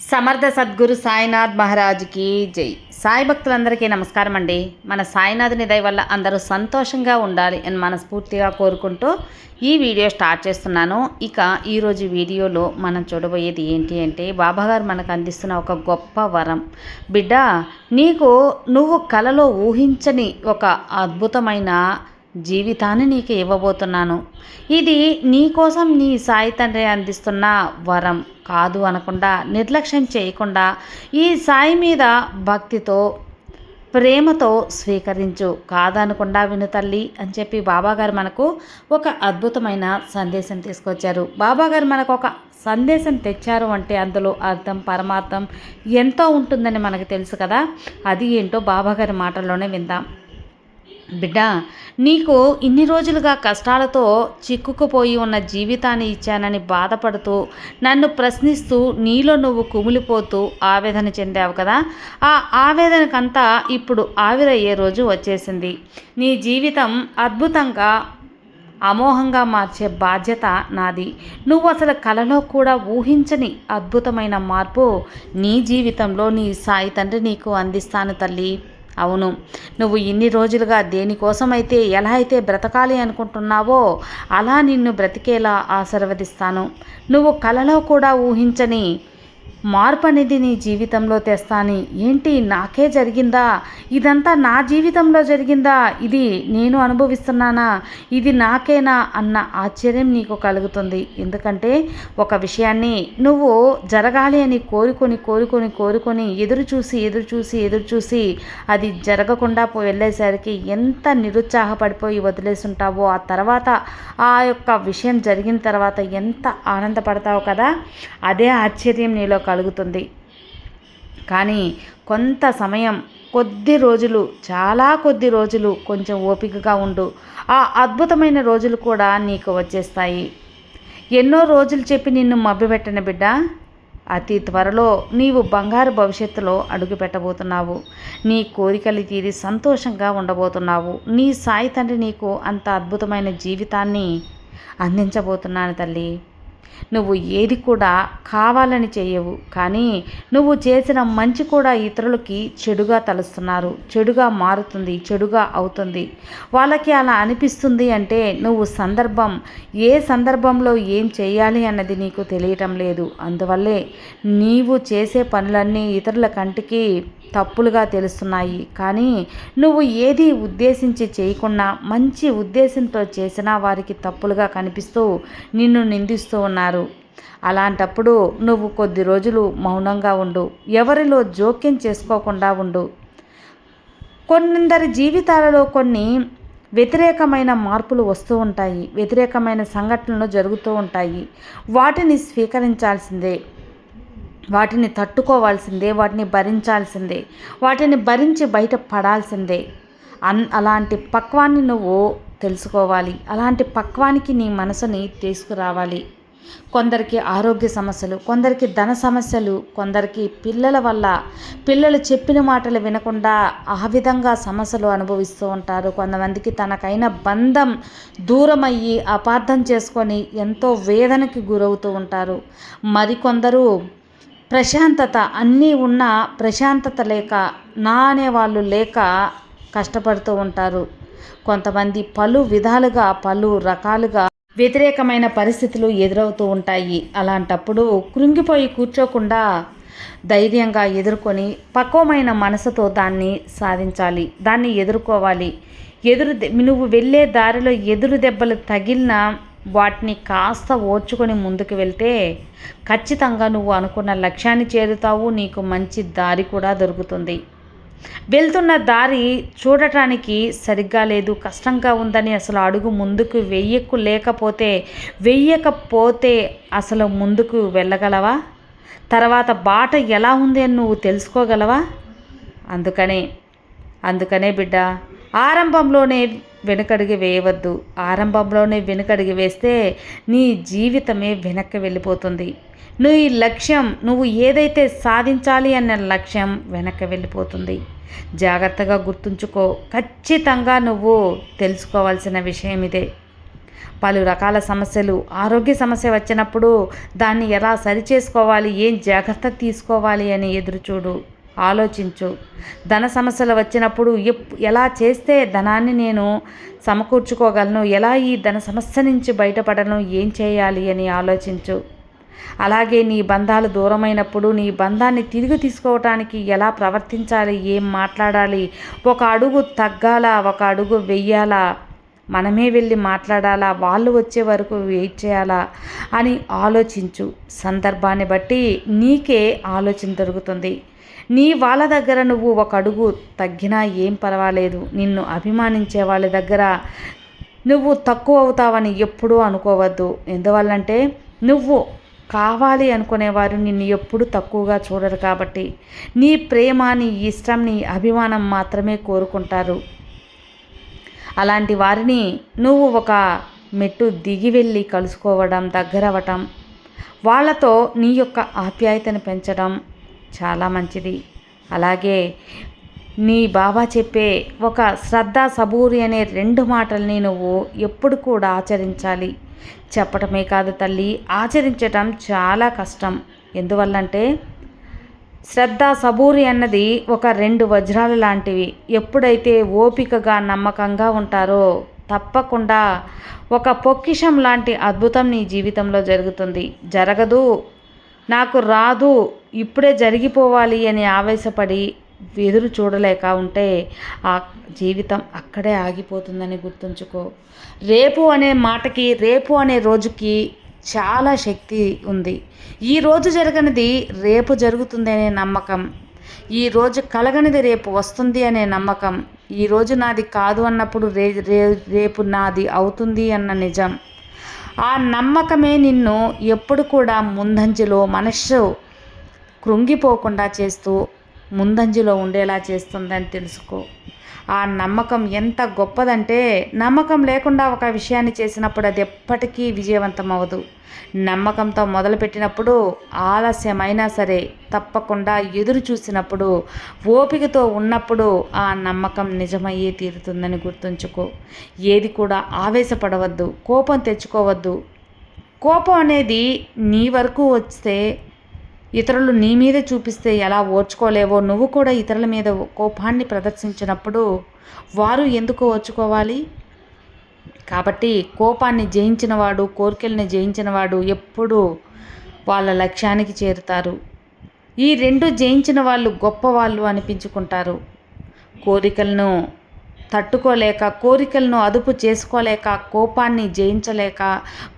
సమర్థ సద్గురు సాయినాథ్ మహారాజ్కి జై. సాయి భక్తులందరికీ నమస్కారం అండి. మన సాయినాథుని దయ వల్ల అందరూ సంతోషంగా ఉండాలి అని మనస్ఫూర్తిగా కోరుకుంటూ ఈ వీడియో స్టార్ట్ చేస్తున్నాను. ఇక ఈరోజు వీడియోలో మనం చూడబోయేది ఏంటి అంటే బాబాగారు మనకు అందిస్తున్న ఒక గొప్ప వరం. బిడ్డ నీకు నువ్వు కలలో ఊహించని ఒక అద్భుతమైన జీవితాన్ని నీకు ఇవ్వబోతున్నాను. ఇది నీ కోసం నీ సాయి తండ్రి అందిస్తున్న వరం కాదు అనకుండా నిర్లక్ష్యం చేయకుండా ఈ సాయి మీద భక్తితో ప్రేమతో స్వీకరించు. కాదనకుండా విను తల్లి అని చెప్పి బాబాగారు మనకు ఒక అద్భుతమైన సందేశం తీసుకొచ్చారు. బాబాగారు మనకు ఒక సందేశం తెచ్చారు అంటే అందులో అర్థం పరమార్థం ఎంతో ఉంటుందని మనకు తెలుసు కదా. అది ఏంటో బాబాగారి మాటల్లోనే విందాం. బిడ్డ నీకు ఇన్ని రోజులుగా కష్టాలతో చిక్కుకుపోయి ఉన్న జీవితాన్ని ఇచ్చానని బాధపడుతూ నన్ను ప్రశ్నిస్తూ నీలో నువ్వు కుమిలిపోతూ ఆవేదన చెందావు కదా? ఆ ఆవేదనకంతా ఇప్పుడు ఆవిరయ్యే రోజు వచ్చేసింది. నీ జీవితం అద్భుతంగా అమోహంగా మార్చే బాధ్యత నాది. నువ్వు అసలు కలలో కూడా ఊహించని అద్భుతమైన మార్పు నీ జీవితంలో నీ సాయి తండ్రి నీకు అందిస్తాను తల్లి. అవును. నువ్వు ఇన్ని రోజులుగా దేనికోసమైతే ఎలా అయితే బ్రతకాలి అనుకుంటున్నావో అలా నిన్ను బ్రతికేలా ఆశీర్వదిస్తాను. నువ్వు కలలో కూడా ఊహించని మార్పు అనేది నీ జీవితంలో తెస్తాని. ఏంటి? నాకే జరిగిందా? ఇదంతా నా జీవితంలో జరిగిందా? ఇది నేను అనుభవిస్తున్నానా? ఇది నాకేనా? అన్న ఆశ్చర్యం నీకు కలుగుతుంది. ఎందుకంటే ఒక విషయాన్ని నువ్వు జరగాలి అని కోరుకొని కోరుకొని కోరుకొని ఎదురు చూసి ఎదురు చూసి ఎదురు చూసి అది జరగకుండా వెళ్ళేసరికి ఎంత నిరుత్సాహపడిపోయి వదిలేసుంటావో ఆ తర్వాత ఆ యొక్క విషయం జరిగిన తర్వాత ఎంత ఆనందపడతావు కదా? అదే ఆశ్చర్యం నీలో కలుగుతుంది. కానీ కొంత సమయం కొద్ది రోజులు చాలా కొద్ది రోజులు కొంచెం ఓపికగా ఉండు. ఆ అద్భుతమైన రోజులు కూడా నీకు వచ్చేస్తాయి. ఎన్నో రోజులు చెప్పి నిన్ను మభ్యపెట్టిన బిడ్డ అతి త్వరలో నీవు బంగారు భవిష్యత్తులో అడుగు పెట్టబోతున్నావు నీ కోరికలు తీరి సంతోషంగా ఉండబోతున్నావు. నీ సాయి తండ్రి నీకు అంత అద్భుతమైన జీవితాన్ని అందించబోతున్నాను తల్లి. నువ్వు ఏది కూడా కావాలని చేయవు కానీ నువ్వు చేసిన మంచి కూడా ఇతరులకి చెడుగా తలుస్తున్నారు. చెడుగా మారుతుంది చెడుగా అవుతుంది. వాళ్ళకి అలా అనిపిస్తుంది అంటే నువ్వు సందర్భం ఏ సందర్భంలో ఏం చేయాలి అన్నది నీకు తెలియటం లేదు. అందువల్లే నీవు చేసే పనులన్నీ ఇతరుల కంటికి తప్పులుగా తెలుస్తున్నాయి. కానీ నువ్వు ఏది ఉద్దేశించి చేయకుండా మంచి ఉద్దేశంతో చేసినా వారికి తప్పులుగా కనిపిస్తూ నిన్ను నిందిస్తూ ఉన్నారు. అలాంటప్పుడు నువ్వు కొద్ది రోజులు మౌనంగా ఉండు. ఎవరిలో జోక్యం చేసుకోకుండా ఉండు. కొందరి జీవితాలలో కొన్ని వ్యతిరేకమైన మార్పులు వస్తూ ఉంటాయి. వ్యతిరేకమైన సంఘటనలు జరుగుతూ ఉంటాయి. వాటిని స్వీకరించాల్సిందే. వాటిని తట్టుకోవాల్సిందే. వాటిని భరించాల్సిందే. వాటిని భరించి బయట పడాల్సిందే. అన్ అలాంటి పక్వాన్ని నువ్వు తెలుసుకోవాలి. అలాంటి పక్వానికి నీ మనసుని తీసుకురావాలి. కొందరికి ఆరోగ్య సమస్యలు కొందరికి ధన సమస్యలు కొందరికి పిల్లల వల్ల పిల్లలు చెప్పిన మాటలు వినకుండా ఆ విధంగా సమస్యలు అనుభవిస్తూ ఉంటారు. కొంతమందికి తనకైన బంధం దూరమయ్యి అపార్థం చేసుకొని ఎంతో వేదనకి గురవుతూ ఉంటారు. మరికొందరు ప్రశాంతత అన్నీ ఉన్న ప్రశాంతత లేక నా అనేవాళ్ళు లేక కష్టపడుతూ ఉంటారు. కొంతమంది పలు విధాలుగా పలు రకాలుగా వ్యతిరేకమైన పరిస్థితులు ఎదురవుతూ ఉంటాయి. అలాంటప్పుడు కృంగిపోయి కూర్చోకుండా ధైర్యంగా ఎదుర్కొని పక్వమైన మనసుతో దాన్ని సాధించాలి. దాన్ని ఎదుర్కోవాలి. ఎదురు నువ్వు వెళ్ళే దారిలో ఎదురు దెబ్బలు తగిలిన వాటిని కాస్త ఓర్చుకొని ముందుకు వెళ్తే ఖచ్చితంగా నువ్వు అనుకున్న లక్ష్యాన్ని చేరుతావు. నీకు మంచి దారి కూడా దొరుకుతుంది. వెళ్తున్న దారి చూడటానికి సరిగ్గా లేదు. కష్టంగా ఉందని అసలు అడుగు ముందుకు వెయ్యకు లేకపోతే వెయ్యకపోతే అసలు ముందుకు వెళ్ళగలవా? తర్వాత బాట ఎలా ఉంది అని నువ్వు తెలుసుకోగలవా? అందుకనే అందుకనే బిడ్డ ఆరంభంలోనే వెనుకడిగి వేయవద్దు. ఆరంభంలోనే వెనుకడిగి వేస్తే నీ జీవితమే వెనక్కి వెళ్ళిపోతుంది. నువ్వు ఈ లక్ష్యం నువ్వు ఏదైతే సాధించాలి అన్న లక్ష్యం వెనక్కి వెళ్ళిపోతుంది. జాగ్రత్తగా గుర్తుంచుకో. ఖచ్చితంగా నువ్వు తెలుసుకోవాల్సిన విషయం ఇదే. పలు రకాల సమస్యలు ఆరోగ్య సమస్య వచ్చినప్పుడు దాన్ని ఎలా సరిచేసుకోవాలి ఏం జాగ్రత్త తీసుకోవాలి అని ఎదురుచూడు. ఆలోచించు. ధన సమస్యలు వచ్చినప్పుడు ఎప్ ఎలా చేస్తే ధనాన్ని నేను సమకూర్చుకోగలను ఎలా ఈ ధన సమస్య నుంచి బయటపడను ఏం చేయాలి అని ఆలోచించు. అలాగే నీ బంధాలు దూరమైనప్పుడు నీ బంధాన్ని తిరిగి తీసుకోవటానికి ఎలా ప్రవర్తించాలి? ఏం మాట్లాడాలి? ఒక అడుగు తగ్గాలా? ఒక అడుగు వెయ్యాలా? మనమే వెళ్ళి మాట్లాడాలా? వాళ్ళు వచ్చే వరకు వెయిట్ చేయాలా? అని ఆలోచించు. సందర్భాన్ని బట్టి నీకే ఆలోచన దొరుకుతుంది. నీ వాళ్ళ దగ్గర నువ్వు ఒక అడుగు తగ్గినా ఏం పర్వాలేదు. నిన్ను అభిమానించే వాళ్ళ దగ్గర నువ్వు తక్కువ అవుతావని ఎప్పుడూ అనుకోవద్దు. ఎందువల్లంటే నువ్వు కావాలి అనుకునేవారు నిన్ను ఎప్పుడు తక్కువగా చూడరు కాబట్టి నీ ప్రేమ నీ ఇష్టం నీ అభిమానం మాత్రమే కోరుకుంటారు. అలాంటి వారిని నువ్వు ఒక మెట్టు దిగి వెళ్ళి కలుసుకోవడం దగ్గరవటం వాళ్ళతో నీ యొక్క ఆప్యాయతను పెంచడం చాలా మంచిది. అలాగే నీ బాబా చెప్పే ఒక శ్రద్ధ సబూరి అనే రెండు మాటల్ని నువ్వు ఎప్పుడు కూడా ఆచరించాలి. చెప్పటమే కాదు తల్లి ఆచరించటం చాలా కష్టం. ఎందువల్లంటే శ్రద్ధ సబూరి అన్నది ఒక రెండు వజ్రాలు లాంటివి. ఎప్పుడైతే ఓపికగా నమ్మకంగా ఉంటారో తప్పకుండా ఒక పొక్కిషం లాంటి అద్భుతం నీ జీవితంలో జరుగుతుంది. జరగదు నాకు రాదు ఇప్పుడే జరిగిపోవాలి అని ఆవేశపడి ఎదురు చూడలేక ఉంటే ఆ జీవితం అక్కడే ఆగిపోతుందని గుర్తుంచుకో. రేపు అనే మాటకి రేపు అనే రోజుకి చాలా శక్తి ఉంది. ఈ రోజు జరగనిది రేపు జరుగుతుంది అనే నమ్మకం. ఈ రోజు కలగనిది రేపు వస్తుంది అనే నమ్మకం. ఈ రోజు నాది కాదు అన్నప్పుడు రే రేపు నాది అవుతుంది అన్న నిజం. ఆ నమ్మకమే నిన్ను ఎప్పుడు కూడా ముందంజలో మనస్సు కృంగిపోకుండా చేస్తూ ముందంజలో ఉండేలా చేస్తుందని తెలుసుకో. ఆ నమ్మకం ఎంత గొప్పదంటే నమ్మకం లేకుండా ఒక విషయాన్ని చేసినప్పుడు అది ఎప్పటికీ విజయవంతం అవ్వదు నమ్మకంతో మొదలుపెట్టినప్పుడు ఆలస్యమైనా సరే తప్పకుండా ఎదురు చూసినప్పుడు ఓపికతో ఉన్నప్పుడు ఆ నమ్మకం నిజమయ్యే తీరుతుందని గుర్తుంచుకో. ఏది కూడా ఆవేశపడవద్దు కోపం తెచ్చుకోవద్దు. కోపం అనేది నీ వరకు వస్తే ఇతరులు నీ మీద చూపిస్తే ఎలా ఓర్చుకోలేవో నువ్వు కూడా ఇతరుల మీద కోపాన్ని ప్రదర్శించినప్పుడు వారు ఎందుకు ఓర్చుకోవాలి? కాబట్టి కోపాన్ని జయించినవాడు కోరికల్ని జయించినవాడు ఎప్పుడూ వాళ్ళ లక్ష్యానికి చేరుతారు. ఈ రెండు జయించిన వాళ్ళు గొప్పవాళ్ళు అనిపించుకుంటారు. కోరికలను తట్టుకోలేక కోరికలను అదుపు చేసుకోలేక కోపాన్ని జయించలేక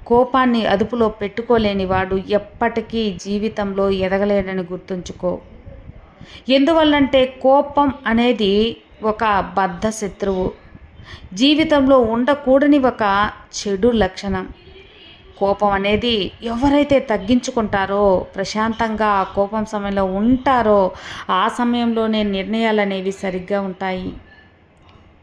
కోపాన్ని అదుపులో పెట్టుకోలేని వాడు ఎప్పటికీ జీవితంలో ఎదగలేనని గుర్తుంచుకో. ఎందువల్లంటే కోపం అనేది ఒక బద్ధ శత్రువు. జీవితంలో ఉండకూడని ఒక చెడు లక్షణం. కోపం అనేది ఎవరైతే తగ్గించుకుంటారో ప్రశాంతంగా ఆ కోపం సమయంలో ఉంటారో ఆ సమయంలోనే నిర్ణయాలు అనేవి సరిగ్గా ఉంటాయి.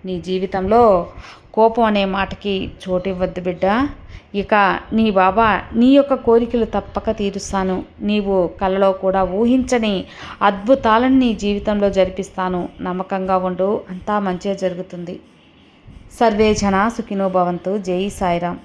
నీ జీవితంలో కోపం అనే మాటకి చోటివ్వద్దు బిడ్డ. ఇక నీ బాబా నీ యొక్క కోరికలు తప్పక తీరుస్తాను. నీవు కలలో కూడా ఊహించని అద్భుతాలను నీ జీవితంలో జరిపిస్తాను. నమ్మకంగా ఉండు. అంతా మంచిగా జరుగుతుంది. సర్వే జన సుఖినో భవంతు. జై సాయిరామ్.